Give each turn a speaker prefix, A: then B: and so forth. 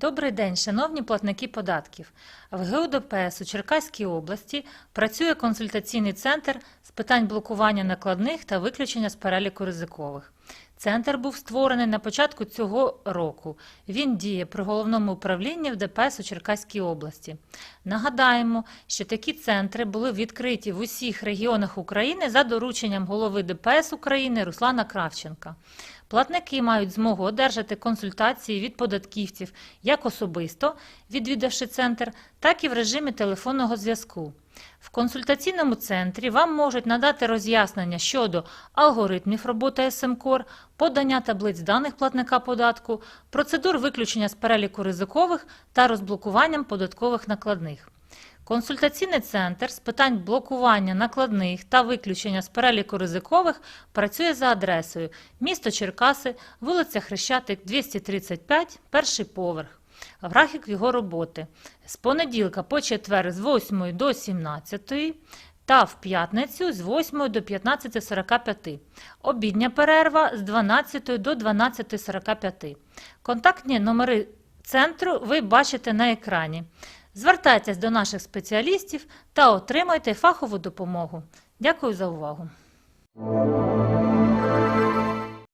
A: Добрий день, шановні платники податків. В ГУ ДПС у Черкаській області працює консультаційний центр з питань блокування накладних та виключення з переліку ризикових. Центр був створений на початку цього року. Він діє при головному управлінні в ДПС у Черкаській області. Нагадаємо, що такі центри були відкриті в усіх регіонах України за дорученням голови ДПС України Руслана Кравченка. Платники мають змогу одержати консультації від податківців як особисто, відвідавши центр, так і в режимі телефонного зв'язку. В консультаційному центрі вам можуть надати роз'яснення щодо алгоритмів роботи СМКОР, подання таблиць даних платника податку, процедур виключення з переліку ризикових та розблокуванням податкових накладних. Консультаційний центр з питань блокування накладних та виключення з переліку ризикових працює за адресою місто Черкаси, вулиця Хрещатик, 235, перший поверх. Графік його роботи з понеділка по четвер з 8 до 17 та в п'ятницю з 8 до 15.45. Обідня перерва з 12 до 12.45. Контактні номери центру ви бачите на екрані. Звертайтесь до наших спеціалістів та отримайте фахову допомогу. Дякую за увагу.